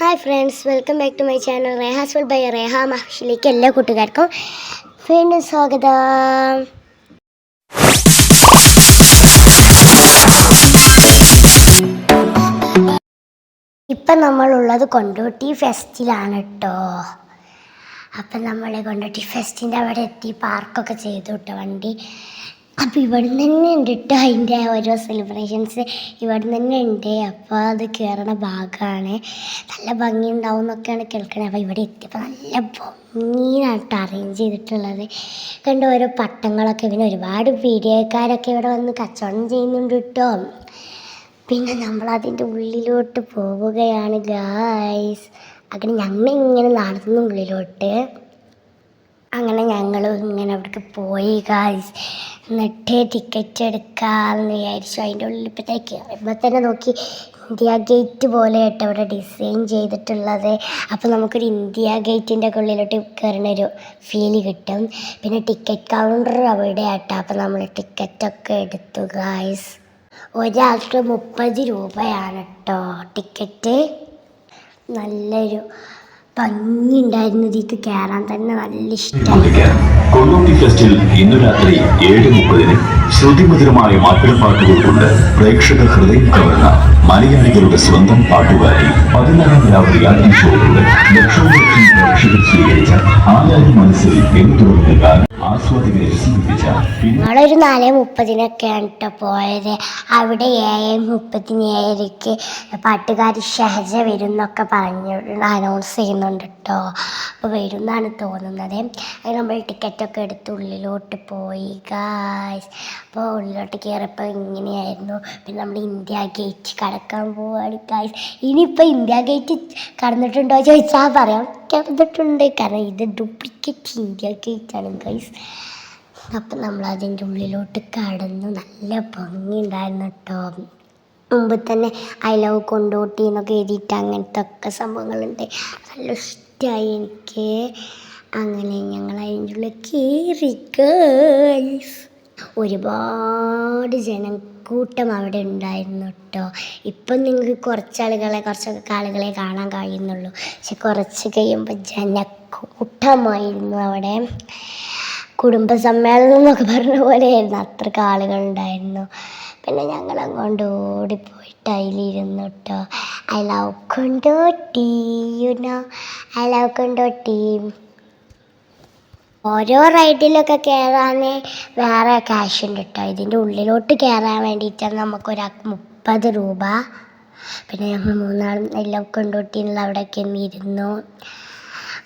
Hi friends welcome back to my channel Reha's full by Reha മഹിഷിലേക്ക് എല്ലാ കൂട്ടുകാർക്കും വീണ്ടും സ്വാഗതം. ഇപ്പം നമ്മളുള്ളത് കൊണ്ടോട്ടി ഫെസ്റ്റിലാണ് കേട്ടോ അപ്പം നമ്മൾ കൊണ്ടോട്ടി ഫെസ്റ്റിന്റെ അവിടെ എത്തി പാർക്കൊക്കെ ചെയ്തു കേട്ടോ വണ്ടി. അപ്പം ഇവിടെ തന്നെ ഉണ്ട് കേട്ടോ അതിന്റെ ഓരോ സെലിബ്രേഷൻസ് ഇവിടെ തന്നെ ഉണ്ട്. അപ്പോൾ അത് കയറണ ഭാഗമാണ് നല്ല ഭംഗി ഉണ്ടാവും എന്നൊക്കെയാണ് കേൾക്കണത് അപ്പോൾ ഇവിടെ എത്തിയപ്പോൾ നല്ല ഭംഗിയാണ് കേട്ടോ അറേഞ്ച് ചെയ്തിട്ടുള്ളത്. കണ്ട് ഓരോ പട്ടങ്ങളൊക്കെ. പിന്നെ ഒരുപാട് വീഡിയോക്കാരൊക്കെ ഇവിടെ വന്ന് കച്ചവടം ചെയ്യുന്നുണ്ട് കേട്ടോ പിന്നെ നമ്മളതിന്റെ ഉള്ളിലോട്ട് പോവുകയാണ് ഗായ്സ് അങ്ങനെ ഞങ്ങൾ ഇങ്ങനെ നടന്നു ഉള്ളിലോട്ട് അങ്ങനെ ഞങ്ങളും ഇങ്ങനെ അവിടേക്ക് പോയി ഗായ്സ് എന്നിട്ട് ടിക്കറ്റ് എടുക്കാമെന്ന് വിചാരിച്ചു. അതിന്റെ ഉള്ളിൽ ഇപ്പോഴത്തേക്ക് ഇപ്പോൾ തന്നെ നോക്കി. ഇന്ത്യ ഗേറ്റ് പോലെ ആയിട്ട് അവിടെ ഡിസൈൻ ചെയ്തിട്ടുള്ളത്. അപ്പോൾ നമുക്കൊരു ഇന്ത്യ ഗേറ്റിന്റെ ഒക്കെ ഉള്ളിലോട്ട് കയറുന്ന ഒരു ഫീൽ കിട്ടും. പിന്നെ ടിക്കറ്റ് കൗണ്ടർ അവിടെ ആട്ടോ അപ്പോൾ നമ്മൾ ടിക്കറ്റൊക്കെ എടുത്തു ഗായ്സ് ഒരാൾക്ക് മുപ്പത് രൂപയാണ് കേട്ടോ ടിക്കറ്റ് നല്ലൊരു ഭംഗി ഉണ്ടായിരുന്നു ഇതിക്ക് കയറാൻ തന്നെ നല്ല ശ്രദ്ധിക്കാൻ കൊണ്ടോട്ടി ഫെസ്റ്റിൽ ഇന്നു രാത്രി ഏഴ് മുപ്പതിന് ശ്രുതിമധുരമായ മാപ്പിളപ്പാട്ടുകൾ കൊണ്ട് പ്രേക്ഷക ഹൃദയം കവർന്ന മലയാളികളുടെ സ്വന്തം പാട്ടുകാരി. പതിനാറാം റിയാലിറ്റി ഷോയിലൂടെ ലക്ഷോലക്ഷം പ്രേക്ഷകർ സ്വീകരിച്ച ആരാധി മനസ്സിൽ എന്തുറങ്ങുന്ന നമ്മളൊരു നാല് മുപ്പതിനൊക്കെയാണ് കേട്ടോ പോയത്. അവിടെ ഏഴ് മുപ്പത്തിന് ഏഴരയ്ക്ക് പാട്ടുകാരി ഷഹജ വരും എന്നൊക്കെ പറഞ്ഞു അനൗൺസ് ചെയ്യുന്നുണ്ട് കേട്ടോ അപ്പോൾ വരും എന്നാണ് തോന്നുന്നത്. അത് നമ്മൾ ടിക്കറ്റൊക്കെ എടുത്ത് ഉള്ളിലോട്ട് പോയി ഗായ്സ് അപ്പോൾ ഉള്ളിലോട്ട് കയറിയപ്പോൾ ഇങ്ങനെയായിരുന്നു. പിന്നെ നമ്മൾ ഇന്ത്യ ഗേറ്റ് കടക്കാൻ പോവാണ് ഗായ്സ് ഇനിയിപ്പോൾ ഇന്ത്യ ഗേറ്റ് കടന്നിട്ടുണ്ടോ ചോദിച്ചാൽ പറയാം. കടന്നിട്ടുണ്ട്. കാരണം ഇത് ഡ്യൂപ്ലിക്കേറ്റ് ഇന്ത്യ ഗേറ്റ് ആണ് ഗൈസ് അപ്പം നമ്മൾ അതിന്റെ ഉള്ളിലോട്ട് കടന്നു. നല്ല ഭംഗിയുണ്ടായിരുന്നു കേട്ടോ മുമ്പ് തന്നെ ഐ ലവ് കൊണ്ടോട്ടി എന്നൊക്കെ എഴുതിയിട്ട് അങ്ങനത്തെ ഒക്കെ സംഭവങ്ങളുണ്ട്. നല്ല ഇഷ്ടമായി എനിക്ക്. അങ്ങനെ ഞങ്ങൾ അതിന്റെ ഉള്ളിൽ കയറി ഗേൾസ് ഒരുപാട് ജനക്കൂട്ടം അവിടെ ഉണ്ടായിരുന്നു കേട്ടോ ഇപ്പം നിങ്ങൾക്ക് കുറച്ച് ആളുകളെ കുറച്ചൊക്കെ ആളുകളെ കാണാൻ കഴിയുന്നുള്ളൂ. പക്ഷെ കുറച്ച് കഴിയുമ്പോൾ ജനക്കൂട്ടമായിരുന്നു അവിടെ. കുടുംബ സമ്മേളനം എന്നൊക്കെ പറഞ്ഞ പോലെയായിരുന്നു. അത്രയ്ക്ക് ആളുകളുണ്ടായിരുന്നു പിന്നെ ഞങ്ങൾ അങ്ങോട്ട് ഓടിപ്പോയിട്ട് അതിലിരുന്നു കേട്ടോ I love Kondotty you know I love Kondotty ഓരോ റൈഡിലൊക്കെ കയറാൻ വേറെ ക്യാഷ് ഉണ്ട് കേട്ടോ ഇതിന്റെ ഉള്ളിലോട്ട് കയറാൻ വേണ്ടിയിട്ടാണ് നമുക്കൊരാൾക്ക് മുപ്പത് രൂപ. പിന്നെ ഞങ്ങൾ മൂന്നാളും എല്ലാം കൊണ്ടോട്ടിന്നുള്ള അവിടെയൊക്കെ ഇരുന്നു.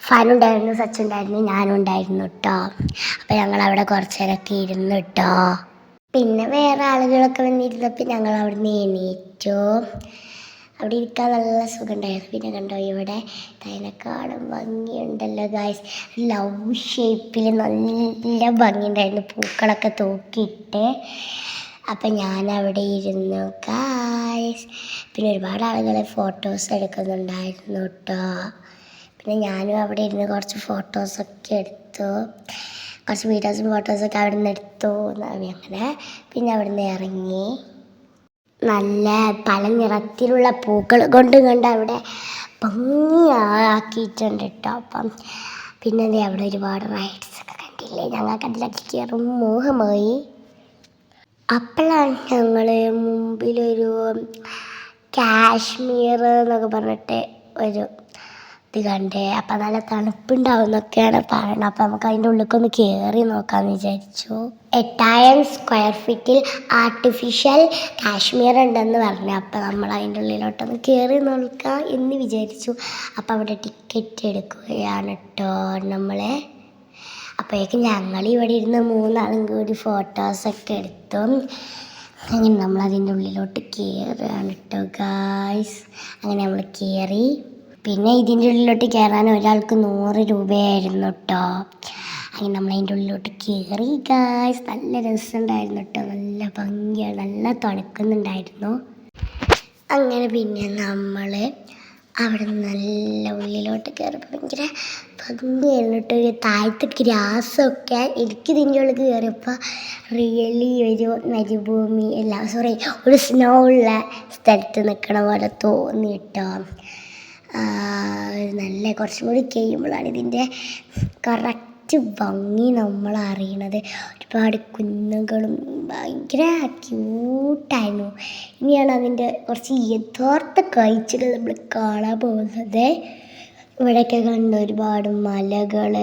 ഫാനുണ്ടായിരുന്നു സച്ചുണ്ടായിരുന്നു ഞാനും ഉണ്ടായിരുന്നു കേട്ടോ അപ്പോൾ ഞങ്ങൾ അവിടെ കുറച്ച് നേരമൊക്കെ ഇരുന്നു കേട്ടോ പിന്നെ വേറെ ആളുകളൊക്കെ വന്നിരുന്നപ്പോൾ ഞങ്ങൾ അവിടെ നിന്ന് എണീറ്റു. അവിടെ ഇരിക്കാൻ നല്ല സുഖമുണ്ടായിരുന്നു പിന്നെ കണ്ടോ ഇവിടെ അതിനെക്കാളും ഭംഗിയുണ്ടല്ലോ ഗായ്സ് ലവ് ഷേപ്പിൽ നല്ല ഭംഗിയുണ്ടായിരുന്നു. പൂക്കളൊക്കെ തൂക്കിയിട്ട്. അപ്പം ഞാൻ അവിടെ ഇരുന്നു ഗായ്സ് പിന്നെ ഒരുപാട് ആളുകൾ ഫോട്ടോസ് എടുക്കുന്നുണ്ടായിരുന്നു കേട്ടോ പിന്നെ ഞാനും അവിടെ ഇരുന്ന് കുറച്ച് ഫോട്ടോസൊക്കെ എടുത്തു. കുറച്ച് വീഡിയോസും ഫോട്ടോസൊക്കെ അവിടെ നിന്ന് എടുത്തു. അങ്ങനെ പിന്നെ അവിടെ നിന്ന് ഇറങ്ങി. നല്ല പല നിറത്തിലുള്ള പൂക്കൾ കൊണ്ട് കണ്ട് അവിടെ ഭംഗിയാക്കിയിട്ടുണ്ട് കേട്ടോ അപ്പം പിന്നെ ദേ അവിടെ ഒരുപാട് റൈഡ്സ് ഒക്കെ കണ്ടില്ലേ? ഞങ്ങൾക്ക് അതിലൊക്കെ കയറും മോഹമായി. അപ്പോഴാണ് ഞങ്ങൾ മുമ്പിലൊരു കാശ്മീർ എന്നൊക്കെ പറഞ്ഞിട്ട് ഒരു ഇത് കണ്ടേ. അപ്പം നല്ല തണുപ്പുണ്ടാവും എന്നൊക്കെയാണ് പറയുന്നത് അപ്പം നമുക്ക് അതിന്റെ ഉള്ളിലേക്കൊന്ന് കയറി നോക്കാമെന്ന് വിചാരിച്ചു. എട്ടായിരം സ്ക്വയർ ഫീറ്റിൽ ആർട്ടിഫിഷ്യൽ കാശ്മീർ ഉണ്ടെന്ന് പറഞ്ഞു. അപ്പം നമ്മൾ അതിന്റെ ഉള്ളിലോട്ടൊന്ന് കയറി നോക്കാം എന്ന് വിചാരിച്ചു. അപ്പം അവിടെ ടിക്കറ്റ് എടുക്കുകയാണ് കേട്ടോ നമ്മളെ. അപ്പോഴേക്കും ഞങ്ങൾ ഇവിടെ ഇരുന്ന് മൂന്നാളും കൂടി ഫോട്ടോസൊക്കെ എടുത്തു. അങ്ങനെ നമ്മൾ അതിന്റെ ഉള്ളിലോട്ട് കയറുകയാണ് കേട്ടോ ഗായ്സ് അങ്ങനെ നമ്മൾ കയറി പിന്നെ ഇതിന്റെ ഉള്ളിലോട്ട് കയറാൻ ഒരാൾക്ക് നൂറ് രൂപയായിരുന്നു കേട്ടോ അങ്ങനെ നമ്മൾ അതിന്റെ ഉള്ളിലോട്ട് കയറി ഗായ്സ് നല്ല രസമുണ്ടായിരുന്നു കേട്ടോ നല്ല ഭംഗിയാണ് നല്ല തണുക്കുന്നുണ്ടായിരുന്നു. അങ്ങനെ പിന്നെ നമ്മൾ അവിടെ നല്ല ഉള്ളിലോട്ട് കയറിയപ്പോൾ ഭയങ്കര ഭംഗിയായിരുന്നു കേട്ടോ ഒരു താഴത്തെ ഗ്രാസൊക്കെ എനിക്ക് ഇതിന്റെ ഉള്ളിൽ കയറിയപ്പോൾ റിയലി ഒരു മരുഭൂമി അല്ല സോറി ഒരു സ്നോ ഉള്ള സ്ഥലത്ത് നിൽക്കണ പോലെ തോന്നി കേട്ടോ ആ, അല്ലേ കുറച്ചും കൂടി കഴിയുമ്പോഴാണ് ഇതിന്റെ കറക്റ്റ് ഭംഗി നമ്മൾ അറിയണത്. ഒരുപാട് കുന്നുകളും ഭയങ്കര ക്യൂട്ടായിരുന്നു. ഇനിയാണ് അതിന്റെ കുറച്ച് യഥാർത്ഥ കാഴ്ചകൾ നമ്മൾ കാണാൻ പോകുന്നത്. ഇവിടെയൊക്കെ കണ്ട ഒരുപാട് മലകൾ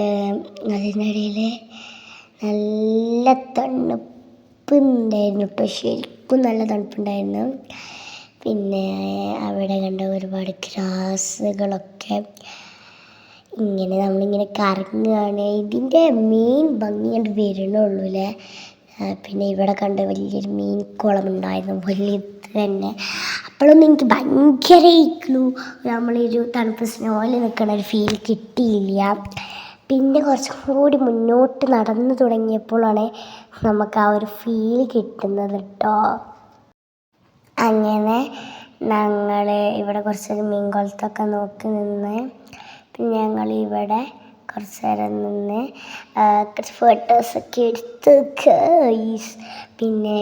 അതിനിടയിൽ നല്ല തണുപ്പ് ഉണ്ടായിരുന്നു കേട്ടോ ശരിക്കും നല്ല തണുപ്പുണ്ടായിരുന്നു. പിന്നെ അവിടെ കണ്ട ഒരുപാട് ഗ്രാസുകളൊക്കെ ഇങ്ങനെ നമ്മളിങ്ങനെ കറങ്ങുകയാണ്. ഇതിന്റെ മെയിൻ ഭംഗി കണ്ട് വരണുള്ളൂ അല്ലേ പിന്നെ ഇവിടെ കണ്ട വലിയൊരു മീൻ കുളം ഉണ്ടായിരുന്നു. വലിയത് തന്നെ. അപ്പോഴൊന്നും എനിക്ക് ഭയങ്കര ഇക്ലു നമ്മളൊരു തണുപ്പ് സ്നോയിൽ നിൽക്കുന്ന ഒരു ഫീൽ കിട്ടിയില്ല. പിന്നെ കുറച്ചും കൂടി മുന്നോട്ട് നടന്നു തുടങ്ങിയപ്പോഴാണ് നമുക്ക് ആ ഒരു ഫീൽ കിട്ടുന്നത് കേട്ടോ അങ്ങനെ ഞങ്ങൾ ഇവിടെ കുറച്ച് മീൻ കുളത്തൊക്കെ നോക്കി നിന്ന് പിന്നെ ഞങ്ങൾ ഇവിടെ കുറച്ച് നേരം നിന്ന് കുറച്ച് ഫോട്ടോസൊക്കെ എടുത്ത് ഗൈസ് പിന്നെ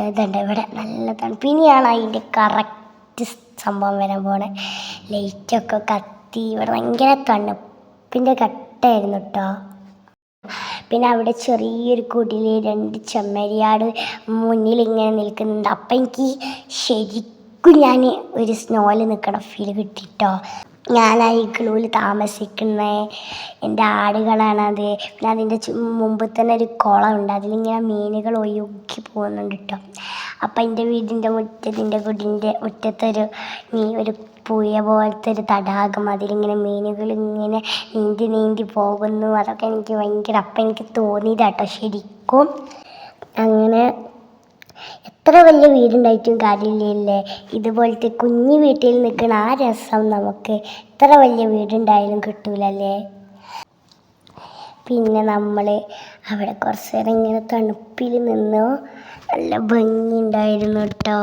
ഇതുണ്ട് ഇവിടെ നല്ല തണുപ്പ് ഇനിയാണ് അതിന്റെ കറക്റ്റ് സംഭവം വരാൻ പോണേ. ലൈറ്റൊക്കെ കത്തി ഇവിടെ ഭയങ്കര തണുപ്പിന്റെ കട്ടായിരുന്നു കേട്ടോ പിന്നെ അവിടെ ചെറിയൊരു കുടിൽ രണ്ട് ചെമ്മരിയാട് മുന്നിൽ ഇങ്ങനെ നിൽക്കുന്നുണ്ട്. അപ്പം എനിക്ക് ശരിക്കും ഞാൻ ഒരു സ്നോയിൽ നിൽക്കണ ഫീൽ കിട്ടിട്ടോ. ഞാൻ ആ ഇഗ്ലൂവിൽ താമസിക്കുന്നത് എന്റെ ആടുകളാണത്. പിന്നെ അതിന്റെ മുമ്പ് തന്നെ ഒരു കുളമുണ്ട്. അതിലിങ്ങനെ മീനുകൾ ഒഴുകി പോകുന്നുണ്ട് കേട്ടോ അപ്പം എന്റെ വീടിന്റെ മുറ്റത്തിന്റെ കുടിന്റെ മുറ്റത്തൊരു മീ ഒരു പുഴ പോലത്തെ ഒരു തടാകം അതിലിങ്ങനെ മീനുകൾ ഇങ്ങനെ നീന്തി നീന്തി പോകുന്നു. അതൊക്കെ എനിക്ക് ഭയങ്കര അപ്പം എനിക്ക് തോന്നിയതാട്ടോ ശരിക്കും. അങ്ങനെ എത്ര വലിയ വീടുണ്ടായിട്ടും കാര്യമില്ലല്ലേ. ഇതുപോലത്തെ കുഞ്ഞു വീട്ടിൽ നിൽക്കുന്ന ആ രസം നമുക്ക് എത്ര വലിയ വീടുണ്ടായാലും കിട്ടൂലല്ലേ. പിന്നെ നമ്മൾ അവിടെ കുറച്ച് നേരം ഇങ്ങനെ തണുപ്പിൽ നിന്നു. നല്ല ഭംഗി ഉണ്ടായിരുന്നു കേട്ടോ.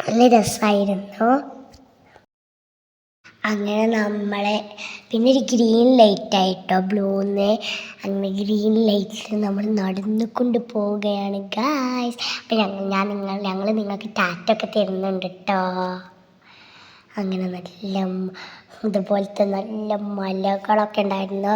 നല്ല രസമായിരുന്നു. അങ്ങനെ നമ്മളെ പിന്നെ ഒരു ഗ്രീൻ ലൈറ്റ് ആയിട്ടോ ബ്ലൂന്ന് അങ്ങനെ ഗ്രീൻ ലൈറ്റിൽ നമ്മൾ നടന്നുകൊണ്ട് പോവുകയാണ് ഗായ്സ് അപ്പം ഞങ്ങൾ ഞാൻ നിങ്ങൾ ഞങ്ങൾ നിങ്ങൾക്ക് ടാറ്റൊക്കെ തരുന്നുണ്ട് കേട്ടോ അങ്ങനെ നല്ല ഇതുപോലത്തെ നല്ല മലകളൊക്കെ ഉണ്ടായിരുന്നു.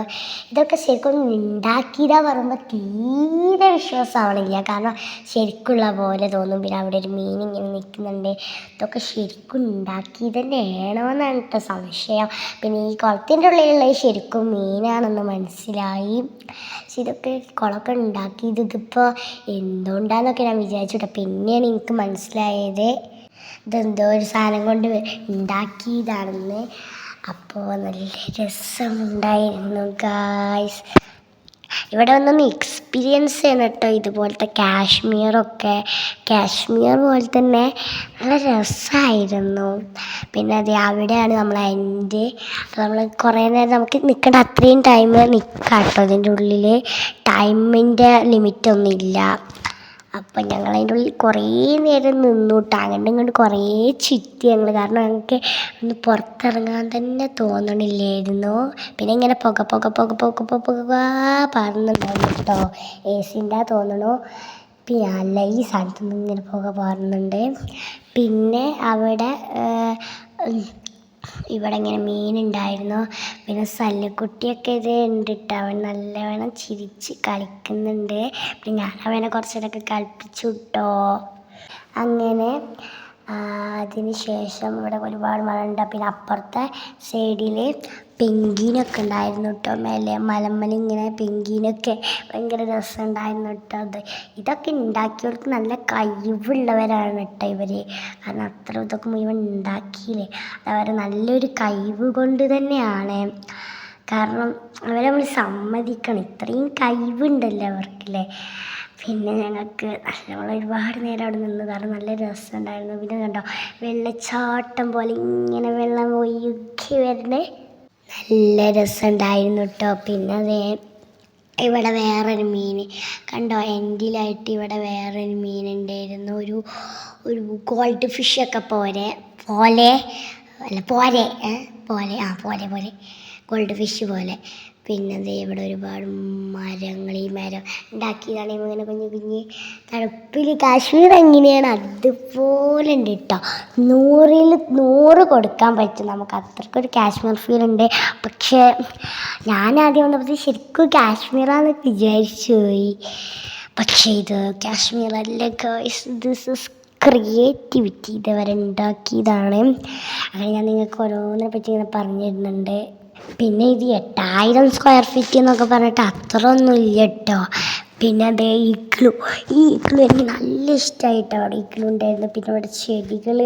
ഇതൊക്കെ ശരിക്കും ഉണ്ടാക്കിയതാ പറയുമ്പോൾ തീരെ വിശ്വാസമാവണില്ല. കാരണം ശരിക്കുള്ള പോലെ തോന്നും. പിന്നെ അവിടെ ഒരു മീൻ ഇങ്ങനെ നിൽക്കുന്നുണ്ട്. ഇതൊക്കെ ശരിക്കും ഉണ്ടാക്കി കേട്ടോ സംശയം. പിന്നെ ഈ കുളത്തിന്റെ ഉള്ളിലുള്ള ശരിക്കും മീനാണെന്ന് മനസ്സിലായി. പക്ഷെ ഇതൊക്കെ കുളമൊക്കെ ഉണ്ടാക്കിയത് ഇതിപ്പോൾ എന്തുകൊണ്ടാന്നൊക്കെ ഞാൻ വിചാരിച്ചു കേട്ടോ. പിന്നെയാണ് എനിക്ക് മനസ്സിലായത്. ഇതെന്തോ ഒരു സാധനം കൊണ്ട് ഉണ്ടാക്കിയതാണെന്ന് അപ്പോൾ നല്ല രസമുണ്ടായിരുന്നു ഗായ്സ് ഇവിടെ വന്നൊന്ന് എക്സ്പീരിയൻസ് ചെയ്യണം കേട്ടോ ഇതുപോലത്തെ കാശ്മീറൊക്കെ കാശ്മീർ പോലെ തന്നെ നല്ല രസമായിരുന്നു പിന്നെ അത് അവിടെയാണ് നമ്മൾ എന്റെ നമ്മൾ കുറേ നേരം നമുക്ക് നിൽക്കേണ്ട അത്രയും ടൈം നിൽക്കാം കേട്ടോ അതിന്റെ ഉള്ളിൽ ടൈമിന്റെ ലിമിറ്റൊന്നുമില്ല അപ്പം ഞങ്ങൾ അതിന്റെ ഉള്ളിൽ കുറേ നേരം നിന്നു കേട്ടോ ഇങ്ങോട്ടും കുറേ ചുറ്റി ഞങ്ങൾ കാരണം ഞങ്ങൾക്ക് ഒന്ന് പുറത്തിറങ്ങാൻ തന്നെ തോന്നണില്ലായിരുന്നു. പിന്നെ ഇങ്ങനെ പുക പുക പുക പുക പുക പുക പറന്നുണ്ടായിരുന്നു കേട്ടോ. എ സിന്റെ തോന്നണു. പിന്നെ അല്ല ഈ സ്ഥലത്തുനിന്ന് ഇങ്ങനെ പുക പാറുന്നുണ്ട് പിന്നെ അവിടെ ഇവിടെ ഇങ്ങനെ മീനുണ്ടായിരുന്നു. പിന്നെ സല്ലുക്കുട്ടിയൊക്കെ ഇത് ഉണ്ട് അവൻ നല്ലവണ്ണം ചിരിച്ച് കളിക്കുന്നുണ്ട്. പിന്നെ ഞാൻ അവനെ കുറച്ചിടൊക്കെ കളിപ്പിച്ചു കേട്ടോ അങ്ങനെ അതിന് ശേഷം ഇവിടെ ഒരുപാട് മഴ ഉണ്ട് പിന്നെ അപ്പുറത്തെ സൈഡിൽ പെങ്കിനൊക്കെ ഉണ്ടായിരുന്നു കേട്ടോ മേലെ മലമ്മൽ ഇങ്ങനെ പെങ്കിനൊക്കെ ഭയങ്കര രസമുണ്ടായിരുന്നു കേട്ടോ അത്. ഇതൊക്കെ ഉണ്ടാക്കിയവർക്ക് നല്ല കഴിവുള്ളവരാണ് കേട്ടോ ഇവർ കാരണം അത്ര ഇതൊക്കെ മുഴുവൻ ഉണ്ടാക്കിയില്ലേ. അതവരെ നല്ലൊരു കഴിവ് കൊണ്ട് തന്നെയാണ്. കാരണം അവരെ നമ്മൾ സമ്മതിക്കണം. ഇത്രയും കഴിവുണ്ടല്ലോ അവർക്കല്ലേ. പിന്നെ ഞങ്ങൾക്ക് നമ്മൾ ഒരുപാട് നേരം അവിടെ നിന്ന് കാരണം നല്ല രസം ഉണ്ടായിരുന്നു പിന്നെ കണ്ടോ വെള്ളച്ചാട്ടം പോലെ ഇങ്ങനെ വെള്ളം ഒഴുകി വരുന്നേ. നല്ല രസം ഉണ്ടായിരുന്നു കേട്ടോ പിന്നെ അതേ ഇവിടെ വേറൊരു മീൻ. കണ്ടോ എൻഡിലായിട്ട് ഇവിടെ വേറൊരു മീൻ ഉണ്ടായിരുന്നു. ഒരു ഒരു ഗോൾഡ് ഫിഷൊക്കെ പോരെ പോലെ അല്ല പോരെ പോലെ ആ പോലെ പോലെ. ഗോൾഡ് ഫിഷ് പോലെ. പിന്നെ ദേ ഇവിടെ ഒരുപാട് മരങ്ങൾ ഈ മരം ഉണ്ടാക്കിയതാണ് ഇങ്ങനെ കുഞ്ഞ് കുഞ്ഞ് തണുപ്പിൽ കാശ്മീർ എങ്ങനെയാണ്? അതുപോലെ ഉണ്ട് കേട്ടോ നൂറിൽ നൂറ് കൊടുക്കാൻ പറ്റും. നമുക്ക് അത്രയ്ക്കൊരു കാശ്മീർ ഫീൽ ഉണ്ട്. പക്ഷേ ഞാൻ ആദ്യം വന്നപ്പോൾ ശരിക്കും കാശ്മീറാന്ന് വിചാരിച്ചു പോയി. പക്ഷേ ഇത് കാശ്മീർ അല്ല ഗേൾസ് ദിസ് ഇസ് ക്രിയേറ്റിവിറ്റി ഇതുവരെ ഉണ്ടാക്കിയതാണ്. അങ്ങനെ ഞാൻ നിങ്ങൾക്ക് ഓരോന്നിനെ പറ്റി ഇങ്ങനെ പറഞ്ഞു തരുന്നുണ്ട് പിന്നെ ഇത് എട്ടായിരം സ്ക്വയർ ഫീറ്റ് എന്നൊക്കെ പറഞ്ഞിട്ട് അത്ര ഒന്നും ഇല്ല കേട്ടോ പിന്നെ അതേ ഈക്ലു ഈ ഈക്ലു എനിക്ക് നല്ല ഇഷ്ടമായിട്ടോ അവിടെ ഈക്ലു ഉണ്ടായിരുന്നു. പിന്നെ അവിടെ ചെടികൾ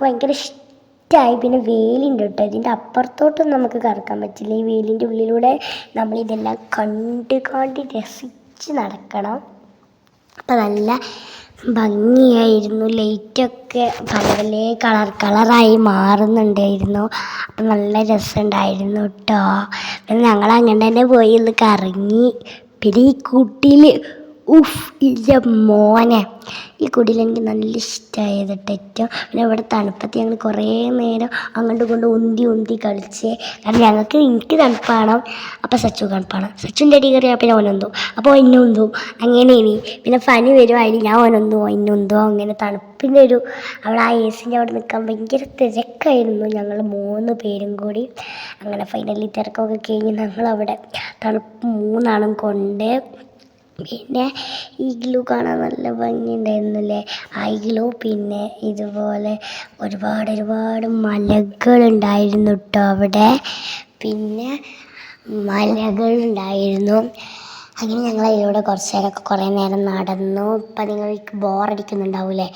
ഭയങ്കര ഇഷ്ടമായി പിന്നെ വേലിന്റെ കേട്ടോ ഇതിന്റെ അപ്പുറത്തോട്ടും നമുക്ക് കറക്കാൻ പറ്റില്ല. ഈ വേലിന്റെ ഉള്ളിലൂടെ നമ്മളിതെല്ലാം കണ്ട് കണ്ട് രസിച്ച് നടക്കണം. അപ്പം നല്ല ഭംഗിയായിരുന്നു. ലൈറ്റൊക്കെ പല പല കളർ കളറായി മാറുന്നുണ്ടായിരുന്നു. അപ്പം നല്ല രസമുണ്ടായിരുന്നു കേട്ടോ പിന്നെ ഞങ്ങൾ അങ്ങനെ തന്നെ പോയി ഒന്ന് കറങ്ങി. പിന്നെ ഈ കുട്ടിയിൽ ഉഫ് ഇല്ല മോനെ. ഈ കുടിയിൽ എനിക്ക് നല്ല ഇഷ്ടമായത് ഏറ്റവും. പിന്നെ ഇവിടെ തണുപ്പത്ത് ഞങ്ങൾ കുറേ നേരം അങ്ങോട്ടും കൊണ്ട് ഉന്തി ഉന്തി കളിച്ച്. കാരണം ഞങ്ങൾക്ക് എനിക്ക് തണുപ്പാണ്. അപ്പോൾ സച്ചു തണുപ്പാണ്. സച്ചുന്റെ അടി കയറിയാൽ പിന്നെ ഓനൊന്തും അപ്പോൾ ഇന്നൊന്തും അങ്ങനെ ഇനി പിന്നെ പനി വരും. അതിൽ ഞാൻ ഓനൊന്തോ ഇന്നൊന്തോ അങ്ങനെ തണുപ്പിന്റെ ഒരു അവിടെ ആ എ സിന്റെ അവിടെ നിൽക്കാൻ ഭയങ്കര തിരക്കായിരുന്നു ഞങ്ങൾ മൂന്ന് പേരും കൂടി. അങ്ങനെ ഫൈനലി തിരക്കൊക്കെ കഴിഞ്ഞ് ഞങ്ങളവിടെ തണുപ്പ് മൂന്നാളും കൊണ്ട് പിന്നെ ഈഗ്ലു കാണാൻ നല്ല ഭംഗിയുണ്ടായിരുന്നില്ലേ? ആ ഗ്ലൂ പിന്നെ ഇതുപോലെ ഒരുപാട് ഒരുപാട് മലകളുണ്ടായിരുന്നു കേട്ടോ അവിടെ. പിന്നെ മലകളുണ്ടായിരുന്നു. അങ്ങനെ ഞങ്ങൾ അതിലൂടെ കുറച്ച് നേരമൊക്കെ കുറേ നേരം നടന്നു. ഇപ്പം നിങ്ങൾക്ക് ബോറടിക്കുന്നുണ്ടാവൂലേ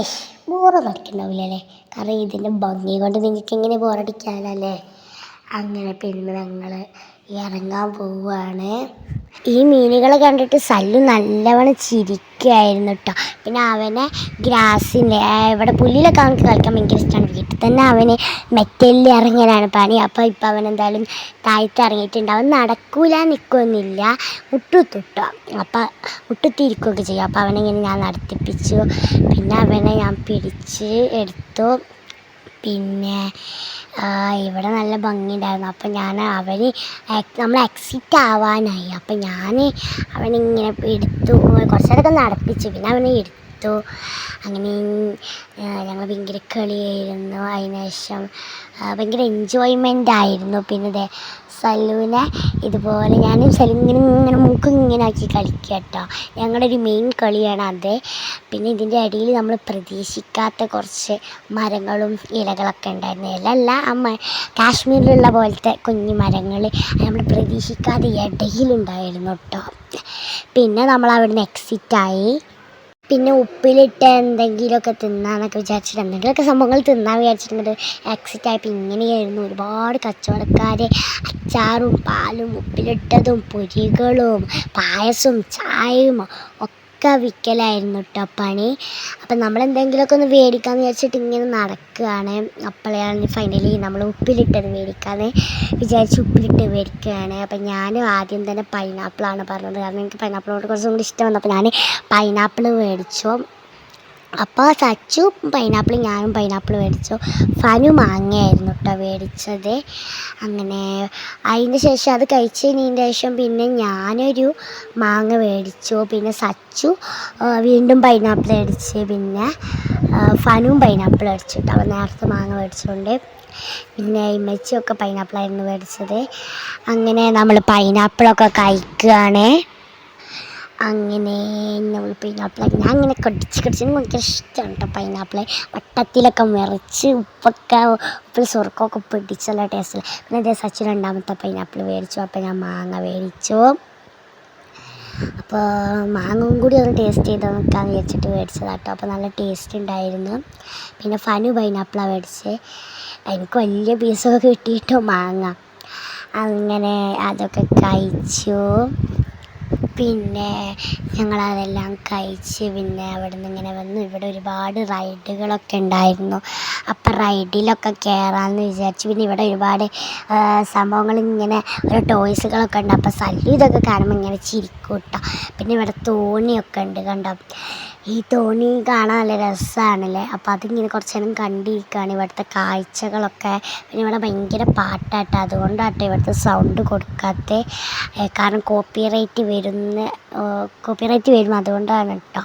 ഐഷ് ബോറൊന്നും അടിക്കുന്നുണ്ടാവില്ല അല്ലേ കാരണം ഇതിന്റെ ഭംഗി കൊണ്ട് നിങ്ങൾക്ക് എങ്ങനെ ബോറടിക്കാനല്ലേ? അങ്ങനെ പിന്നെ ഞങ്ങൾ ഇറങ്ങാൻ പോവുകയാണ്. ഈ മീനുകളെ കണ്ടിട്ട് സല്ലു നല്ലവണ്ണം ചിരിക്കുകയായിരുന്നു കേട്ടോ. പിന്നെ അവനെ ഗ്രാസിന്റെ ഇവിടെ പുല്ലിലൊക്കെ അവനക്ക് കളിക്കാൻ ഭയങ്കര ഇഷ്ടമാണ് വീട്ടിൽ തന്നെ അവന് മെറ്റലിൽ ഇറങ്ങാനാണ് പണി. അപ്പോൾ ഇപ്പോൾ അവൻ എന്തായാലും താഴത്ത് ഇറങ്ങിയിട്ടുണ്ട്. അവൻ നടക്കൂല നിൽക്കുമെന്നില്ല മുട്ടുത്തിട്ടോ അപ്പം മുട്ടുത്തിരിക്കുകയൊക്കെ ചെയ്യും. അപ്പോൾ അവനെങ്ങനെ ഞാൻ നടത്തിപ്പിച്ചു. പിന്നെ അവനെ ഞാൻ പിടിച്ച് എടുത്തു. പിന്നെ ഇവിടെ നല്ല ഭംഗിയുണ്ടായിരുന്നു. അപ്പം ഞാൻ അവർ നമ്മൾ എക്സിറ്റ് ആവാനായി. അപ്പം ഞാൻ അവനിങ്ങനെ എടുത്തു കുറച്ച് നടപ്പിച്ചു. പിന്നെ അവനെ എടുത്തു. അങ്ങനെ ഞങ്ങൾ ഭയങ്കര കളിയായിരുന്നു. അതിനുശേഷം ഭയങ്കര എൻജോയ്മെന്റ് ആയിരുന്നു. പിന്നെ ഇതേ സലൂനെ ഇതുപോലെ ഞാൻ സലുവിങ്ങനെ ഇങ്ങനെ മൂക്ക് ഇങ്ങനെ ആക്കി കളിക്കുക കേട്ടോ. ഞങ്ങളുടെ ഒരു മെയിൻ കളിയാണ് അത്. പിന്നെ ഇതിന്റെ ഇടയിൽ നമ്മൾ പ്രതീക്ഷിക്കാത്ത കുറച്ച് മരങ്ങളും ഇലകളൊക്കെ ഉണ്ടായിരുന്നു. ഇലല്ല അമ്മ കാശ്മീരിലുള്ള പോലത്തെ കുഞ്ഞു മരങ്ങൾ നമ്മൾ പ്രതീക്ഷിക്കാതെ ഇടയിലുണ്ടായിരുന്നു കേട്ടോ. പിന്നെ നമ്മൾ അവിടുന്ന് എക്സിറ്റായി പിന്നെ ഉപ്പിലിട്ട എന്തെങ്കിലുമൊക്കെ തിന്നാന്നൊക്കെ വിചാരിച്ചിട്ട് എന്തെങ്കിലുമൊക്കെ സംഭവങ്ങൾ തിന്നാൻ വിചാരിച്ചിട്ടുണ്ട് എക്സിറ്റ് ആയപ്പോൾ ഇങ്ങനെയായിരുന്നു. ഒരുപാട് കച്ചവടക്കാർ അച്ചാറും പാലും ഉപ്പിലിട്ടതും പൊരികളും പായസവും ചായയും ഒക്കെ വിൽക്കലായിരുന്നു കേട്ടോ പണി. അപ്പം നമ്മൾ എന്തെങ്കിലുമൊക്കെ ഒന്ന് മേടിക്കാമെന്ന് വിചാരിച്ചിട്ട് ഇങ്ങനെ നടക്കുകയാണ്. അപ്പോഴാണ് ഫൈനലി നമ്മൾ ഉപ്പിലിട്ടത് മേടിക്കാമെന്ന് വിചാരിച്ച് ഉപ്പിലിട്ട് മേടിക്കുകയാണ് അപ്പം ഞാൻ ആദ്യം തന്നെ പൈനാപ്പിളാണ് പറഞ്ഞത്. കാരണം എനിക്ക് പൈനാപ്പിളിനോട് കുറച്ചും കൂടി ഇഷ്ടം വന്നപ്പോൾ ഞാൻ പൈനാപ്പിൾ മേടിച്ചു. അപ്പോൾ സച്ചു പൈനാപ്പിൾ ഞാനും പൈനാപ്പിൾ മേടിച്ചു. ഫനു മാങ്ങയായിരുന്നു കേട്ടോ മേടിച്ചത്. അങ്ങനെ അതിന് ശേഷം അത് കഴിച്ചതിന് ശേഷം പിന്നെ ഞാനൊരു മാങ്ങ മേടിച്ചു. പിന്നെ സച്ചു വീണ്ടും പൈനാപ്പിൾ മേടിച്ച്. പിന്നെ ഫനും പൈനാപ്പിൾ മേടിച്ചു കേട്ടോ അപ്പോൾ നേരത്തെ മാങ്ങ മേടിച്ചുകൊണ്ട് പിന്നെ ഇമ്മച്ചിയൊക്കെ പൈനാപ്പിളായിരുന്നു മേടിച്ചത്. അങ്ങനെ നമ്മൾ പൈനാപ്പിളൊക്കെ കഴിക്കുകയാണ് അങ്ങനെ നമ്മൾ പൈനാപ്പിൾ ഞാൻ അങ്ങനെ കടിച്ച് കടിച്ച് ഭയങ്കര ഇഷ്ടമാണ് കേട്ടോ പൈനാപ്പിൾ വട്ടത്തിലൊക്കെ നിറച്ച് ഉപ്പൊക്കെ ഉപ്പിൽ സുറുക്കൊക്കെ പിടിച്ചല്ല ടേസ്റ്റിൽ പിന്നെ അതേ സച്ചിൻ രണ്ടാമത്തെ പൈനാപ്പിൾ മേടിച്ചു. അപ്പോൾ ഞാൻ മാങ്ങ മേടിച്ചു. അപ്പോൾ മാങ്ങയും കൂടി ഒന്ന് ടേസ്റ്റ് ചെയ്ത് നോക്കാമെന്ന് വിചാരിച്ചിട്ട് മേടിച്ചതാണ് കേട്ടോ അപ്പോൾ നല്ല ടേസ്റ്റ് ഉണ്ടായിരുന്നു പിന്നെ ഫനു പൈനാപ്പിളാണ് മേടിച്ചത് എനിക്ക് വലിയ പീസൊക്കെ കിട്ടിയിട്ടോ മാങ്ങ. അങ്ങനെ അതൊക്കെ കഴിച്ചു. പിന്നെ ഞങ്ങൾ അതെല്ലാം കഴിച്ച് പിന്നെ അവിടെ നിന്ന് ഇങ്ങനെ വന്നു. ഇവിടെ ഒരുപാട് റൈഡുകളൊക്കെ ഉണ്ടായിരുന്നു. അപ്പം റൈഡിലൊക്കെ കയറാമെന്ന് വിചാരിച്ചു പിന്നെ ഇവിടെ ഒരുപാട് സംഭവങ്ങൾ ഇങ്ങനെ ഒരു ടോയ്സുകളൊക്കെ ഉണ്ട്. അപ്പം സല്ലു ഇതൊക്കെ കാണുമ്പോൾ ഇങ്ങനെ ചിരിക്കും കേട്ടോ പിന്നെ ഇവിടെ തോണിയൊക്കെ ഉണ്ട് കണ്ടോ? ഈ തോണി കാണാൻ നല്ല രസമാണല്ലേ അപ്പം അതിങ്ങനെ കുറച്ച് നേരം കണ്ടിരിക്കുകയാണ് ഇവിടുത്തെ കാഴ്ചകളൊക്കെ. പിന്നെ ഇവിടെ ഭയങ്കര പാട്ടാട്ടോ. അതുകൊണ്ടാട്ടോ ഇവിടുത്തെ സൗണ്ട് കൊടുക്കാത്ത. കാരണം കോപ്പിറൈറ്റ് വരുന്ന കോപ്പിറൈറ്റ് വരും. അതുകൊണ്ടാണ് കേട്ടോ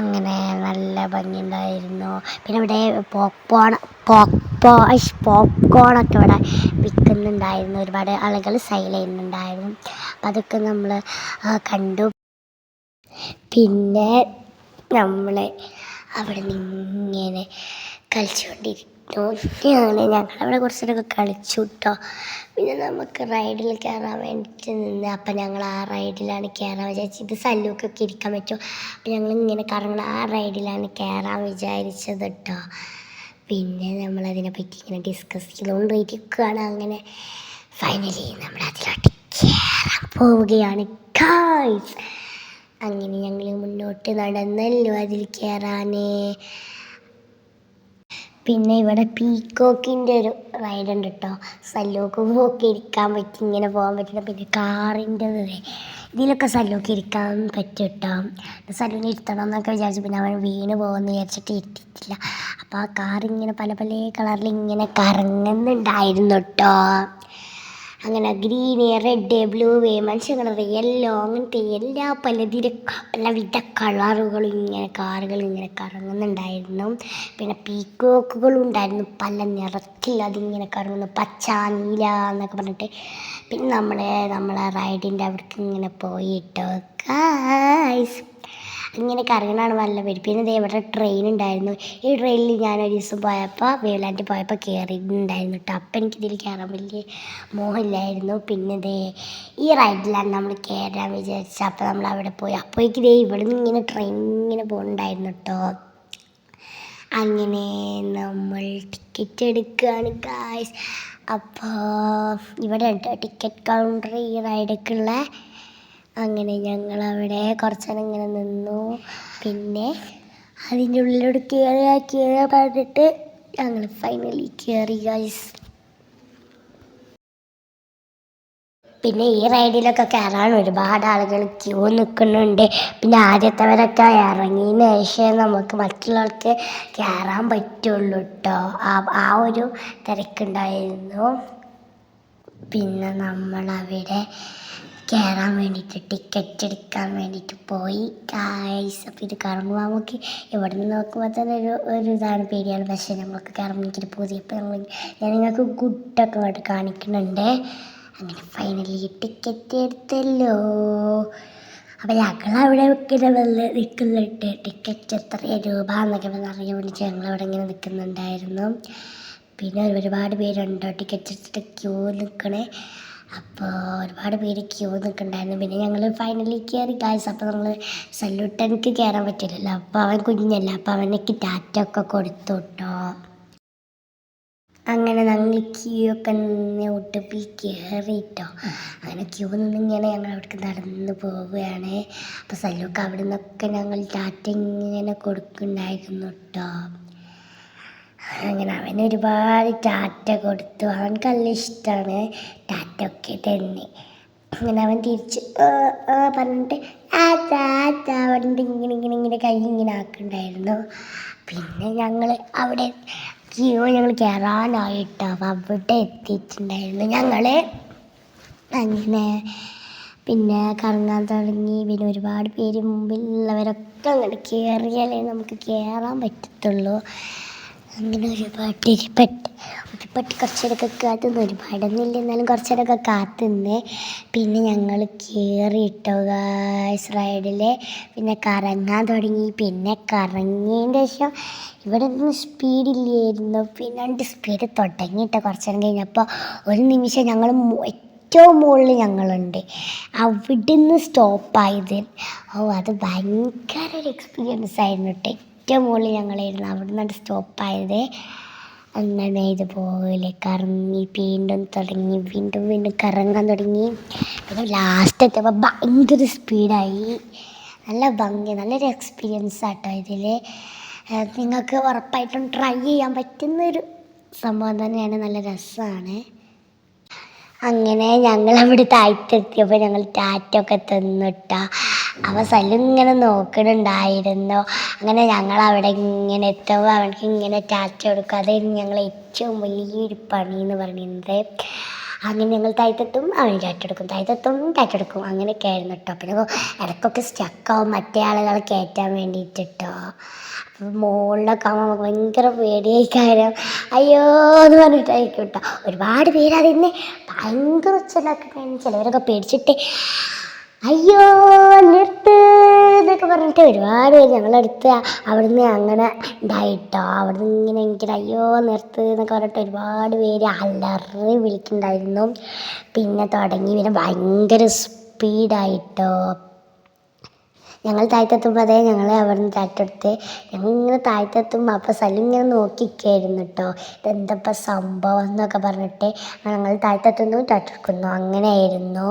അങ്ങനെ നല്ല ഭംഗിയുണ്ടായിരുന്നു. പിന്നെ ഇവിടെ പോപ്കോൺ പോപ്പോ പോപ്കോണൊക്കെ ഇവിടെ വിൽക്കുന്നുണ്ടായിരുന്നു. ഒരുപാട് ആളുകൾ സെയിൽ ചെയ്യുന്നുണ്ടായിരുന്നു. അപ്പം അതൊക്കെ നമ്മൾ കണ്ടു. പിന്നെ നമ്മൾ അവിടെ നിന്നിങ്ങനെ കളിച്ചുകൊണ്ടിരിക്കുന്നു. അങ്ങനെ ഞങ്ങളവിടെ കുറച്ചേരൊക്കെ കളിച്ചു കേട്ടോ പിന്നെ നമുക്ക് റൈഡിൽ കയറാൻ വേണ്ടിയിട്ട് നിന്ന്. അപ്പം ഞങ്ങൾ ആ റൈഡിലാണ് കയറാൻ വിചാരിച്ചത് ഇത് സല്ലൂക്കൊക്കെ ഇരിക്കാൻ പറ്റും അപ്പം ഞങ്ങൾ ഇങ്ങനെ കറങ്ങണം. ആ റൈഡിലാണ് കയറാൻ വിചാരിച്ചത് കേട്ടോ പിന്നെ നമ്മളതിനെ പറ്റി ഇങ്ങനെ ഡിസ്കസ് ചെയ്തുകൊണ്ടിരിക്കുകയാണ് അങ്ങനെ ഫൈനലി നമ്മൾ അതിലോട്ട് കയറാൻ പോവുകയാണ്. ഗായ്സ് അങ്ങനെ ഞങ്ങൾ മുന്നോട്ട് നടന്നല്ലോ അതിൽ കയറാനേ പിന്നെ ഇവിടെ പീക്കോക്കിന്റെ ഒരു റൈഡ് ഉണ്ട് കേട്ടോ സല്ലോക്ക് പോക്കി ഇരിക്കാൻ പറ്റി ഇങ്ങനെ പോകാൻ പറ്റുന്ന പിന്നെ കാറിന്റെ ഇതിലൊക്കെ സല്ലോക്ക് ഇരിക്കാൻ പറ്റും കേട്ടോ സല്ലുവിനെ ഇരുത്തണം എന്നൊക്കെ വിചാരിച്ചു പിന്നെ അവൻ വീണ് പോകുമെന്ന് വിചാരിച്ചിട്ട് ഇരുത്തിയിട്ടില്ല. അപ്പോൾ ആ കാർ ഇങ്ങനെ പല പല കളറിൽ ഇങ്ങനെ കറങ്ങുന്നുണ്ടായിരുന്നു കേട്ടോ അങ്ങനെ ഗ്രീൻ റെഡ് ബ്ലൂ മനുഷ്യ കളർ യെല്ലോ അങ്ങനത്തെ എല്ലാ പലതിര പലവിധ കളറുകളും ഇങ്ങനെ കാറുകൾ ഇങ്ങനെ കറങ്ങുന്നുണ്ടായിരുന്നു. പിന്നെ പീക്കോക്കുകളും ഉണ്ടായിരുന്നു. പല നിറത്തിൽ അതിങ്ങനെ കറങ്ങുന്നു. പച്ച നീല എന്നൊക്കെ പറഞ്ഞിട്ട്. പിന്നെ നമ്മളെ നമ്മളെ റൈഡിന്റെ അവിടേക്ക് ഇങ്ങനെ പോയിട്ടോ ഇങ്ങനെ കറങ്ങണാണ് നല്ല പേര് പിന്നെ ദേ ട്രെയിൻ ഉണ്ടായിരുന്നു. ഈ ട്രെയിനിൽ ഞാൻ ഒരു ദിവസം പോയപ്പോൾ വേലാൻഡ് പോയപ്പോൾ കയറിയിട്ടുണ്ടായിരുന്നു കേട്ടോ അപ്പം എനിക്കിതിൽ കയറാൻ വലിയ മോഹമില്ലായിരുന്നു പിന്നെ ദേ ഈ റൈഡിലാണ് നമ്മൾ കയറാൻ വിചാരിച്ചത് അപ്പോൾ നമ്മൾ അവിടെ പോയി. അപ്പോഴേക്ക് ദേ ഇവിടെ നിന്ന് ഇങ്ങനെ ട്രെയിൻ ഇങ്ങനെ പോകുന്നുണ്ടായിരുന്നു കേട്ടോ അങ്ങനെ നമ്മൾ ടിക്കറ്റ് എടുക്കുകയാണ് ഗായ്സ് അപ്പോൾ ഇവിടെ ടിക്കറ്റ് കൗണ്ടർ ഈ റൈഡൊക്കെയുള്ള അങ്ങനെ ഞങ്ങൾ അവിടെ കുറച്ച് നേരം ഇങ്ങനെ നിന്നു. പിന്നെ അതിന്റെ ഉള്ളിലോട്ട് കയറുക കയറുക പറഞ്ഞിട്ട് ഞങ്ങൾ ഫൈനലി കയറി ഗൈസ് പിന്നെ ഈ റൈഡിലൊക്കെ കയറാൻ ഒരുപാട് ആളുകൾ ക്യൂ നിൽക്കുന്നുണ്ട് പിന്നെ ആദ്യത്തെവരൊക്കെ ഇറങ്ങിയതിന് ശേഷം നമുക്ക് മറ്റുള്ളവർക്ക് കയറാൻ പറ്റുള്ളൂ കേട്ടോ ആ ആ ഒരു തിരക്കുണ്ടായിരുന്നു. പിന്നെ നമ്മളവിടെ കയറാൻ വേണ്ടിയിട്ട് ടിക്കറ്റ് എടുക്കാൻ വേണ്ടിയിട്ട് പോയി. കായ്സ് അപ്പോൾ ഇത് കറങ്ങുമ്പോൾ നമുക്ക് ഇവിടെ നിന്ന് നോക്കുമ്പോൾ തന്നെ ഒരു ഒരു ഇതാണ് പേടിയാണ്. പക്ഷേ നമുക്ക് കയറുമ്പോൾ എനിക്കൊരു പുതിയപ്പോൾ നമ്മൾ ഞാൻ നിങ്ങൾക്ക് ഗുഡൊക്കെ വേണ്ടി കാണിക്കുന്നുണ്ട്. അങ്ങനെ ഫൈനലി ടിക്കറ്റ് എടുത്തല്ലോ. അപ്പോൾ ഞങ്ങൾ അവിടെ ഇങ്ങനെ വന്ന് നിൽക്കുന്നുണ്ട് ടിക്കറ്റ് എത്ര രൂപ എന്നൊക്കെ അറിയാൻ ഞങ്ങൾ അവിടെ ഇങ്ങനെ നിൽക്കുന്നുണ്ടായിരുന്നു പിന്നെ ഒരുപാട് പേരുണ്ടോ ടിക്കറ്റ് എടുത്തിട്ട് ക്യൂ നിൽക്കണേ അപ്പോൾ ഒരുപാട് പേര് ക്യൂ നിൽക്കുന്നുണ്ടായിരുന്നു പിന്നെ ഞങ്ങൾ ഫൈനലി കയറി ഗായ്സ് അപ്പോൾ നമ്മൾ സല്യൂട്ടനക്ക് കയറാൻ പറ്റില്ലല്ലോ. അപ്പോൾ അവൻ കുഞ്ഞല്ല. അപ്പോൾ അവനക്ക് ടാറ്റ ഒക്കെ കൊടുത്തു കേട്ടോ അങ്ങനെ ഞങ്ങൾ ക്യൂ ഒക്കെ നിന്ന് ഒട്ടിപ്പി കയറിയിട്ടോ അങ്ങനെ ക്യൂ നിന്ന് ഇങ്ങനെ ഞങ്ങൾ അവിടേക്ക് നടന്ന് പോവുകയാണ്. അപ്പോൾ സല്ലൂക്ക് അവിടെ നിന്നൊക്കെ ഞങ്ങൾ ടാറ്റ ഇങ്ങനെ കൊടുക്കുന്നുണ്ടായിരുന്നു കേട്ടോ അങ്ങനെ അവന് ഒരുപാട് ടാറ്റ കൊടുത്തു. അവൻ നല്ല ഇഷ്ടമാണ് ടാറ്റ ഒക്കെ തന്നെ. അങ്ങനെ അവൻ തിരിച്ച് പറഞ്ഞിട്ട് ആ ടാറ്റ പറഞ്ഞിട്ട് ഇങ്ങനെ ഇങ്ങനെ ഇങ്ങനെ കൈ ഇങ്ങനെ ആക്കുന്നുണ്ടായിരുന്നു പിന്നെ ഞങ്ങൾ അവിടെ ക്യൂ ഞങ്ങൾ കയറാനായിട്ടോ അവിടെ എത്തിയിട്ടുണ്ടായിരുന്നു. ഞങ്ങൾ അങ്ങനെ പിന്നെ കറങ്ങാൻ തുടങ്ങി. പിന്നെ ഒരുപാട് പേര് മുമ്പിലുള്ളവരൊക്കെ അങ്ങോട്ട് കയറിയാലേ നമുക്ക് കയറാൻ പറ്റത്തുള്ളൂ. അങ്ങനെ ഒരുപാട് ഒരുപാട് ഒരുപാട് കുറച്ചേരൊക്കെ കാത്തു നിന്ന് ഒരുപാടൊന്നുമില്ല എന്നാലും കുറച്ചേരൊക്കെ കാത്തു നിന്ന് പിന്നെ ഞങ്ങൾ കയറിയിട്ടോ ഗായ്സ് റൈഡിൽ പിന്നെ കറങ്ങാൻ തുടങ്ങി. പിന്നെ കറങ്ങിയതിന്റെ ശേഷം ഇവിടെ ഒന്നും സ്പീഡില്ലായിരുന്നു പിന്നെ രണ്ട് സ്പീഡ് തുടങ്ങിയിട്ടോ കുറച്ച് നേരം കഴിഞ്ഞപ്പോൾ ഒരു നിമിഷം ഞങ്ങൾ ഏറ്റവും മുകളിൽ ഞങ്ങളുണ്ട്. അവിടുന്ന് സ്റ്റോപ്പായത് ഓ അത് ഭയങ്കര ഒരു എക്സ്പീരിയൻസ് ആയിരുന്നു കേട്ടോ ഏറ്റവും മുകളിൽ ഞങ്ങളായിരുന്നു അവിടെ നിന്നാണ് സ്റ്റോപ്പായത് അങ്ങനെ ഇതുപോലെ കറങ്ങി വീണ്ടും തുടങ്ങി വീണ്ടും വീണ്ടും കറങ്ങാൻ തുടങ്ങി. പിന്നെ ലാസ്റ്റ് എത്തിയപ്പോൾ ഭയങ്കര സ്പീഡായി നല്ല ഭംഗി നല്ലൊരു എക്സ്പീരിയൻസ് ആട്ടോ ഇതിൽ നിങ്ങൾക്ക് ഉറപ്പായിട്ടും ട്രൈ ചെയ്യാൻ പറ്റുന്നൊരു സംഭവം തന്നെയാണ് നല്ല രസമാണ് അങ്ങനെ ഞങ്ങൾ അവിടെ താഴ്ത്തെത്തിയപ്പോൾ ഞങ്ങൾ ടാറ്റൊക്കെ തന്നിട്ട. അവ സലിങ്ങനെ ഇങ്ങനെ നോക്കണുണ്ടായിരുന്നു. അങ്ങനെ ഞങ്ങൾ അവിടെ ഇങ്ങനെ എത്തുമ്പോൾ അവനക്ക് ഇങ്ങനെ ടാറ്റ കൊടുക്കും. അതായിരുന്നു ഞങ്ങൾ ഏറ്റവും വലിയൊരു പണി എന്ന് പറയുന്നത് അങ്ങനെ ഞങ്ങൾ താഴ്ത്തെത്തും അവന് ചാറ്റെടുക്കും താഴ്ത്തെത്തും ടാറ്റ എടുക്കും അങ്ങനെയൊക്കെ ആയിരുന്നു കേട്ടോ പിന്നെ ഇടയ്ക്കൊക്കെ സ്റ്റക്കാവും മറ്റേ ആളുകളെ കയറ്റാൻ വേണ്ടിയിട്ട് കേട്ടോ അപ്പോൾ മുകളിലൊക്കെ ആകുമ്പോൾ നമുക്ക് ഭയങ്കര പേടിയായി കാര്യം അയ്യോ എന്ന് പറഞ്ഞിട്ടായിരിക്കും കേട്ടോ ഒരുപാട് പേര് അതിന് ഭയങ്കര ഉച്ചലൊക്കെ ചിലവരൊക്കെ പേടിച്ചിട്ട് അയ്യോ നിർത്ത് എന്നൊക്കെ പറഞ്ഞിട്ട് ഒരുപാട് പേര് ഞങ്ങളടുത്ത് അവിടുന്ന് അങ്ങനെ ഉണ്ടായിട്ടോ അവിടുന്ന് ഇങ്ങനെ എനിക്ക് അയ്യോ നിർത്ത് എന്നൊക്കെ പറഞ്ഞിട്ട് ഒരുപാട് പേര് അലറി വിളിക്കുന്നുണ്ടായിരുന്നു. പിന്നെ തുടങ്ങി പിന്നെ ഭയങ്കര സ്പീഡായിട്ടോ. ഞങ്ങൾ താഴ്ത്തെത്തുമ്പോൾ അതേ ഞങ്ങൾ അവിടുന്ന് താഴ്ത്തെടുത്ത് ഞങ്ങൾ ഇങ്ങനെ താഴ്ത്തെത്തുമ്പോൾ അപ്പോൾ സലിം ഇങ്ങനെ നോക്കിക്കായിരുന്നു കേട്ടോ ഇതെന്തപ്പോൾ സംഭവം എന്നൊക്കെ പറഞ്ഞിട്ട് ഞങ്ങൾ താഴ്ത്തെത്തുന്നു താഴ്ത്തെടുക്കുന്നു അങ്ങനെയായിരുന്നു.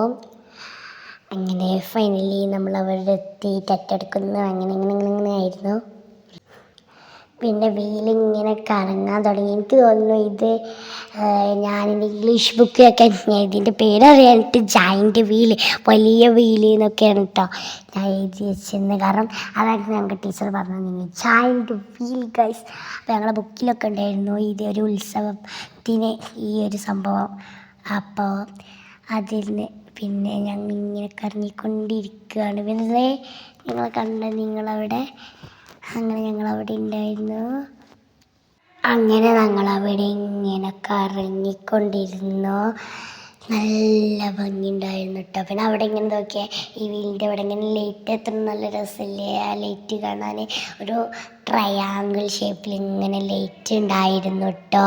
അങ്ങനെ ഫൈനലി നമ്മൾ അവരുടെ എത്തി തട്ടെടുക്കുന്നു. അങ്ങനെ ഇങ്ങനെ ഇങ്ങനെ ഇങ്ങനെ ആയിരുന്നു. പിന്നെ വീലിങ്ങനെ കറങ്ങാൻ തുടങ്ങി. എനിക്ക് തോന്നുന്നു ഇത് ഞാൻ ഇംഗ്ലീഷ് ബുക്കിലൊക്കെ ഇതിന്റെ പേരറിയാനിട്ട് ജോയിന്റ് വീൽ വലിയ വീൽ എന്നൊക്കെയാണ് കേട്ടോ ഞാൻ എഴുതി വെച്ചിരുന്നത്. കാരണം അതായിരുന്നു ഞങ്ങൾക്ക് ടീച്ചർ പറഞ്ഞു തന്നെ ജൈന്റ് വീൽ ഗൈസ് അപ്പോൾ ഞങ്ങളുടെ ബുക്കിലൊക്കെ ഉണ്ടായിരുന്നു ഇത് ഒരു ഉത്സവത്തിന് ഈ ഒരു സംഭവം. അപ്പോൾ അതിന് പിന്നെ ഞങ്ങൾ ഇങ്ങനെ കറങ്ങിക്കൊണ്ടിരിക്കുകയാണ്. വെറുതെ നിങ്ങളെ കണ്ട നിങ്ങളവിടെ അങ്ങനെ ഞങ്ങളവിടെ ഉണ്ടായിരുന്നു. അങ്ങനെ ഞങ്ങളവിടെ ഇങ്ങനെ കറങ്ങിക്കൊണ്ടിരുന്നു. നല്ല ഭംഗിയുണ്ടായിരുന്നു കേട്ടോ പിന്നെ അവിടെ ഇങ്ങനെ നോക്കിയാൽ ഈ വീടിന്റെ അവിടെ ഇങ്ങനെ ലൈറ്റ് എത്ര നല്ല രസമില്ലേ? ആ ലൈറ്റ് കാണാൻ ഒരു ട്രയാങ്കിൾ ഷേപ്പിൽ ഇങ്ങനെ ലൈറ്റ് ഉണ്ടായിരുന്നു കേട്ടോ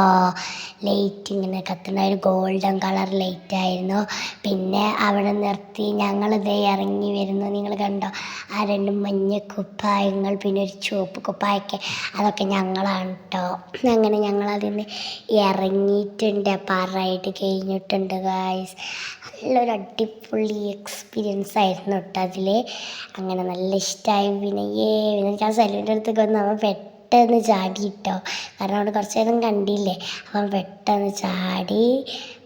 ലൈറ്റ് ഇങ്ങനെ കത്തുന്ന ഒരു ഗോൾഡൻ കളർ ലൈറ്റ് ആയിരുന്നു. പിന്നെ അവിടെ നിർത്തി ഞങ്ങളിതേ ഇറങ്ങി വരുന്നു. നിങ്ങൾ കണ്ടോ? ആ രണ്ട് മഞ്ഞ കുപ്പായങ്ങൾ പിന്നെ ഒരു ചുവപ്പ് കുപ്പായൊക്കെ. അതൊക്കെ ഞങ്ങളാണ് കേട്ടോ അങ്ങനെ ഞങ്ങൾ നിന്ന് ഇറങ്ങിയിട്ടുണ്ട്. റൈഡ് കഴിഞ്ഞിട്ടുണ്ട് ഗായ്സ് നല്ലൊരു അടിപൊളി എക്സ്പീരിയൻസ് ആയിരുന്നു കേട്ടോ അതിൽ അങ്ങനെ നല്ല ഇഷ്ടമായി പിന്നെ ഏ പിന്നെ ഞാൻ സലൂന്റെ അടുത്തൊക്കെ വന്ന് പെട്ടെന്ന് ചാടി കിട്ടോ കാരണം അവിടെ കുറച്ച് നേരം കണ്ടില്ലേ? അവൻ പെട്ടെന്ന് ചാടി.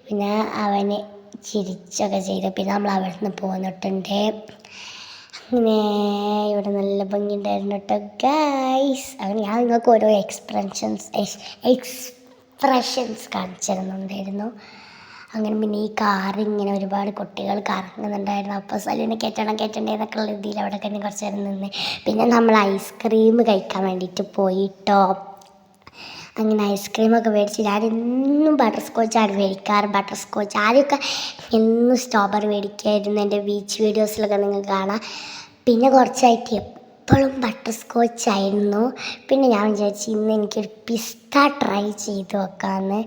പിന്നെ അവന് ചിരിച്ചൊക്കെ ചെയ്തു. പിന്നെ നമ്മൾ അവിടെ നിന്ന് പോന്നിട്ടുണ്ട്. അങ്ങനെ ഇവിടെ നല്ല ഭംഗി ഉണ്ടായിരുന്നു കേട്ടോ ഗൈസ് അങ്ങനെ ഞാൻ നിങ്ങൾക്ക് ഓരോ എക്സ്പ്രഷൻസ് എക്സ്പ്രഷൻസ് കാണിച്ചു തരുന്നുണ്ടായിരുന്നു. അങ്ങനെ പിന്നെ ഈ കാർ ഇങ്ങനെ ഒരുപാട് കുട്ടികൾ കറങ്ങുന്നുണ്ടായിരുന്നു. അപ്പോൾ സലീന കയറ്റണം കയറ്റണ്ടേ എന്നൊക്കെ ഉള്ള രീതിയിൽ അവിടെ തന്നെ കുറച്ച് നേരം നിന്ന്. പിന്നെ നമ്മൾ ഐസ്ക്രീം കഴിക്കാൻ വേണ്ടിയിട്ട് പോയിട്ടോ. അങ്ങനെ ഐസ്ക്രീമൊക്കെ മേടിച്ച് ഞാനെന്നും ബട്ടർ സ്കോച്ചാണ് മേടിക്കാറ്. ബട്ടർ സ്കോച്ച് ആദ്യമൊക്കെ എന്നും സ്ട്രോബെറി മേടിക്കായിരുന്നു എന്റെ ബീച്ച് വീഡിയോസിലൊക്കെ നിങ്ങൾക്ക് കാണാം. പിന്നെ കുറച്ചായിട്ട് എപ്പോഴും ബട്ടർ സ്കോച്ച് ആയിരുന്നു. പിന്നെ ഞാൻ വിചാരിച്ചു ഇന്ന് എനിക്കൊരു പിസ്ത ട്രൈ ചെയ്ത് നോക്കാമെന്ന്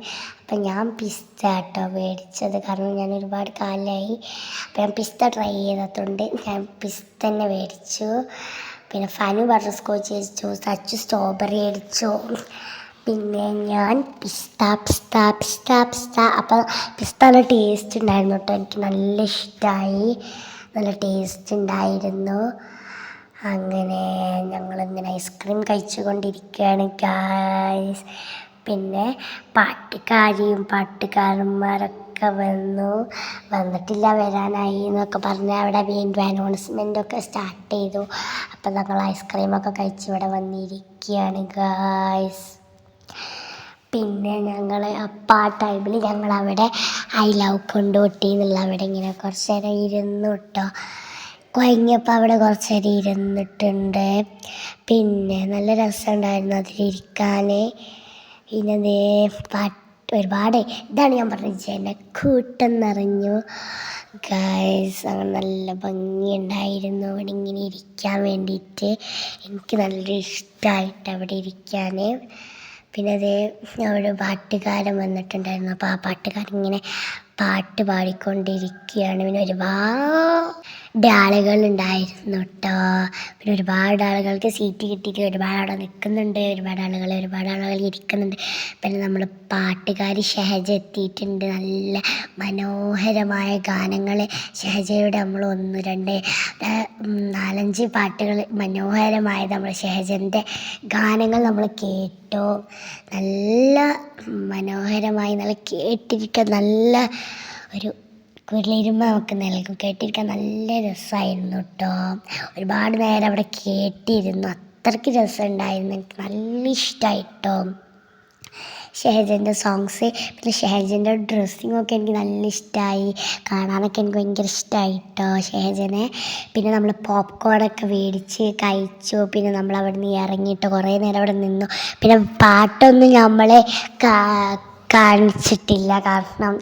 അപ്പം ഞാൻ പിസ്ത കേട്ടോ മേടിച്ചത്. കാരണം ഞാൻ ഒരുപാട് കാലമായി അപ്പം ഞാൻ പിസ്ത ട്രൈ ചെയ്തതുകൊണ്ട് ഞാൻ പിസ്ത തന്നെ മേടിച്ചു. പിന്നെ ഫനു ബട്ടർ സ്കോച്ച് മേടിച്ചു സച്ചു സ്ട്രോബെറി മേടിച്ചു പിന്നെ ഞാൻ പിസ്ത പിസ്ത പിസ്ത പിസ്ത അപ്പം പിസ്ത നല്ല ടേസ്റ്റ് ഉണ്ടായിരുന്നു കേട്ടോ. എനിക്ക് നല്ല ഇഷ്ടമായി നല്ല ടേസ്റ്റ് ഉണ്ടായിരുന്നു. അങ്ങനെ ഞങ്ങളിങ്ങനെ ഐസ്ക്രീം കഴിച്ചുകൊണ്ടിരിക്കുകയാണ് ഗായ്സ് പിന്നെ പാട്ടുകാരിയും പാട്ടുകാരന്മാരൊക്കെ വന്നു. വന്നിട്ടില്ല വരാനായി എന്നൊക്കെ പറഞ്ഞ് അവിടെ വീണ്ടും അനൗൺസ്മെന്റ് ഒക്കെ സ്റ്റാർട്ട് ചെയ്തു. അപ്പം ഞങ്ങൾ ഐസ്ക്രീമൊക്കെ കഴിച്ച് ഇവിടെ വന്നിരിക്കുകയാണ് ഗായ്സ് പിന്നെ ഞങ്ങൾ അപ്പം ആ ടൈമിൽ ഞങ്ങൾ അവിടെ ഐ ലവ് കൊണ്ടോട്ടി എന്നുള്ള അവിടെ ഇങ്ങനെ കുറച്ച് നേരം ഇരുന്നു കേട്ടോ കുഴങ്ങിയപ്പോൾ അവിടെ കുറച്ച് നേരം ഇരുന്നിട്ടുണ്ട്. പിന്നെ നല്ല രസമുണ്ടായിരുന്നു അതിലിരിക്കാൻ പിന്നെ ദേ പാട്ട് ഒരുപാട് ഇതാണ് ഞാൻ പറഞ്ഞത് ജനക്കൂട്ടം നിറഞ്ഞു ഗൈസ് അങ്ങനെ നല്ല ഭംഗിയുണ്ടായിരുന്നു. അവിടെ ഇങ്ങനെ ഇരിക്കാൻ വേണ്ടിയിട്ട് എനിക്ക് നല്ല ഇഷ്ടമായിട്ട് അവിടെ ഇരിക്കാൻ പിന്നെ അതേ അവിടെ പാട്ടുകാരൻ വന്നിട്ടുണ്ടായിരുന്നു. അപ്പോൾ ആ പാട്ടുകാരൻ ഇങ്ങനെ പാട്ട് പാടിക്കൊണ്ടിരിക്കുകയാണ്. പിന്നെ ഒരുപാട് ആളുകൾ ഉണ്ടായിരുന്നു കേട്ടോ പിന്നെ ഒരുപാട് ആളുകൾക്ക് സീറ്റ് കിട്ടിയിട്ട് ഒരുപാട് അവിടെ നിൽക്കുന്നുണ്ട് ഒരുപാട് ആളുകൾ ഒരുപാട് ആളുകൾ ഇരിക്കുന്നുണ്ട്. പിന്നെ നമ്മൾ പാട്ടുകാരി ഷഹജ എത്തിയിട്ടുണ്ട്. നല്ല മനോഹരമായ ഗാനങ്ങൾ ഷഹജയുടെ നമ്മൾ ഒന്ന് രണ്ട് നാലഞ്ച് പാട്ടുകൾ മനോഹരമായത് നമ്മൾ ഷഹജന്റെ ഗാനങ്ങൾ നമ്മൾ കേട്ടു. നല്ല മനോഹരമായി നല്ല കേട്ടിരിക്കാൻ നല്ല ഒരു കുളിരുമ നമുക്ക് നൽകും കേട്ടിരിക്കാൻ നല്ല രസമായിരുന്നു കേട്ടോ. ഒരുപാട് നേരം അവിടെ കേട്ടിരുന്നു. അത്രയ്ക്ക് രസമുണ്ടായിരുന്നു. എനിക്ക് നല്ല ഇഷ്ടമായിട്ടോ ഷെഹജന്റെ സോങ്സ് പിന്നെ ഷെഹജന്റെ ഡ്രസ്സിങ് ഒക്കെ എനിക്ക് നല്ല ഇഷ്ടമായി. കാണാനൊക്കെ എനിക്ക് ഭയങ്കര ഇഷ്ടമായി കേട്ടോ ഷെഹജനെ. പിന്നെ നമ്മൾ പോപ്കോണൊക്കെ മേടിച്ച് കഴിച്ചു. പിന്നെ നമ്മൾ അവിടെ നിന്ന് ഇറങ്ങിയിട്ട് കുറേ നേരം അവിടെ നിന്നു. പിന്നെ പാട്ടൊന്നും നമ്മൾ കാണിച്ചിട്ടില്ല. കാരണം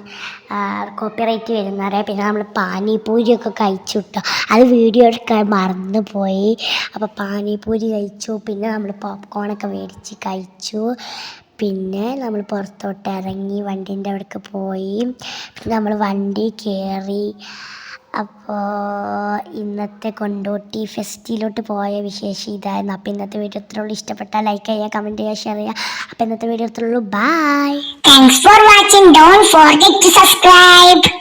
കോപ്പിറൈറ്റ് വരുന്നവരെ പിന്നെ നമ്മൾ പാനിപൂരിയൊക്കെ കഴിച്ചു കേട്ടോ അത് വീഡിയോ എടുക്കാൻ മറന്നു പോയി അപ്പോൾ പാനിപൂരി കഴിച്ചു. പിന്നെ നമ്മൾ പോപ്കോണൊക്കെ മേടിച്ച് കഴിച്ചു. പിന്നെ നമ്മൾ പുറത്തോട്ട് ഇറങ്ങി വണ്ടീന്റെ അവിടേക്ക് പോയി. നമ്മൾ വണ്ടി കയറി അപ്പോൾ ഇന്നത്തെ കൊണ്ടോട്ടി ഫെസ്റ്റിലോട്ട് പോയ വിശേഷം ഇതായിരുന്നു. അപ്പോൾ ഇന്നത്തെ വീഡിയോ ഇത്രയുള്ളൂ ഇഷ്ടപ്പെട്ടാൽ ലൈക്ക് ചെയ്യുക കമന്റ് ചെയ്യുക ഷെയർ ചെയ്യുക. അപ്പോൾ ഇന്നത്തെ വീഡിയോ ഇത്രയുള്ളൂ bye for watching don't forget to subscribe.